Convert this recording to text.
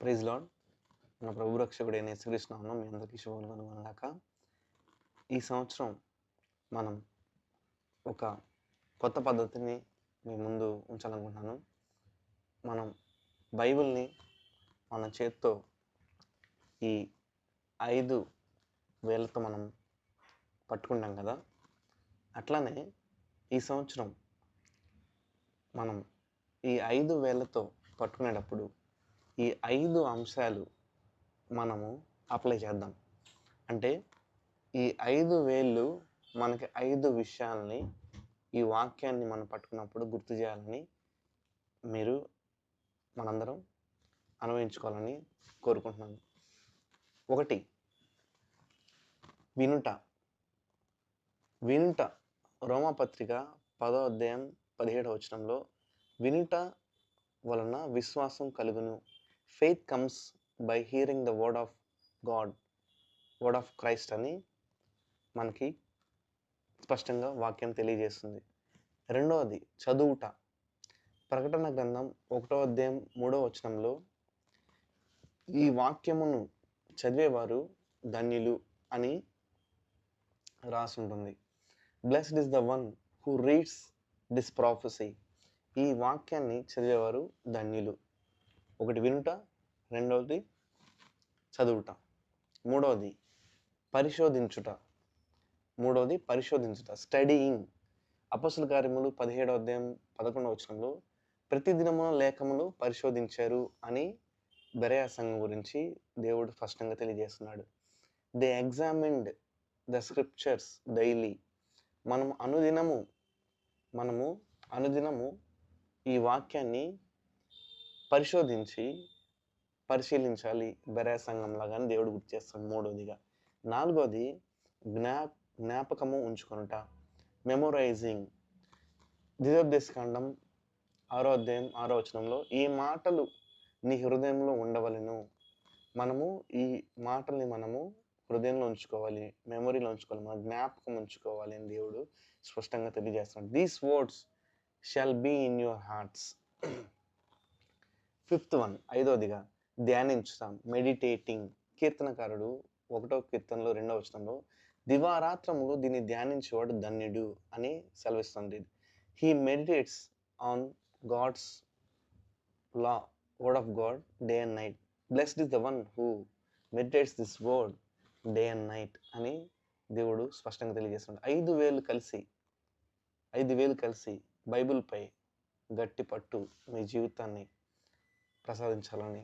Praise lord మన ప్రభు రక్షకుడైన యేసుకృష్ణ మీ అందరికీ శుభములు అన్నాక ఈ సంవత్సరం మనం ఒక కొత్త పద్ధతిని మీ ముందు ఉంచాలనుకుంటున్నాను. మనం బైబిల్ని మన చేత్తో ఈ ఐదు వేలతో మనం పట్టుకుంటాం కదా. అట్లానే ఈ సంవత్సరం మనం ఈ ఐదు వేలతో పట్టుకునేటప్పుడు ఈ ఐదు అంశాలు మనము అప్లై చేద్దాం. అంటే ఈ ఐదు వేళ్ళు మనకి ఐదు విషయాల్ని ఈ వాక్యాన్ని మనం పట్టుకున్నప్పుడు గుర్తు చేయాలని మీరు మనందరం అనుభవించుకోవాలని కోరుకుంటున్నాను. ఒకటి వినుట. వినుట. రోమపత్రిక పదో అధ్యాయం పదిహేడవ వచనంలో వినుట వలన విశ్వాసం కలుగును. Faith comes by hearing the word of God word of Christ అని మనకి స్పష్టంగా వాక్యం తెలియజేస్తుంది. రెండవది చదువుట. ప్రకటన గ్రంథం ఒకటో అధ్యాయం మూడో వచనంలో ఈ వాక్యమును చదివేవారు ధన్యులు అని రాసి ఉంటుంది blessed is the one who reads this prophecy ఈ వాక్యాన్ని చదివేవారు ధన్యులు. ఒకటి వినుట రెండవది చదువుట మూడవది పరిశోధించుట మూడవది పరిశోధించుట స్టడీయింగ్ అపసుల కార్యములు పదిహేడవ అధ్యాయం పదకొండవ వచనంలో ప్రతిదినమున లేఖములు పరిశోధించారు అని బెరయా సంఘం గురించి దేవుడు స్పష్టంగా తెలియజేస్తున్నాడు. They examined the scriptures daily మనం అనుదినము మనము అనుదినము ఈ వాక్యాన్ని పరిశోధించి పరిశీలించాలి. బెరే సంఘంలా అని దేవుడు గుర్తు చేస్తాడు మూడోదిగా. నాలుగోది జ్ఞా జ్ఞాపకము ఉంచుకొనుట. మెమొరైజింగ్ దిశోపదేశకాండం ఆరో అధ్యాయం ఆరో వచనంలో ఈ మాటలు నీ హృదయంలో ఉండవలను. మనము ఈ మాటల్ని మనము హృదయంలో ఉంచుకోవాలి మెమొరీలో ఉంచుకోవాలి మన జ్ఞాపకం ఉంచుకోవాలి అని దేవుడు స్పష్టంగా తెలియజేస్తున్నాడు. These words shall be in your hearts fifth one ఐదోదిగా ధ్యానించుతాం. మెడిటేటింగ్. కీర్తనకారుడు ఒకటో కీర్తనలో రెండవ వచనంలో దివారాత్రములు దీన్ని ధ్యానించేవాడు ధన్యుడు అని సెలవిస్తుంది. He meditates on God's law word of God day and night blessed is the one who meditates this word day and night అని దేవుడు స్పష్టంగా తెలియజేస్తున్నాడు. ఐదు వేలు కలిసి ఐదు వేలు కలిసి బైబిల్పై గట్టి పట్టు మీ జీవితాన్ని ప్రసాదించాలని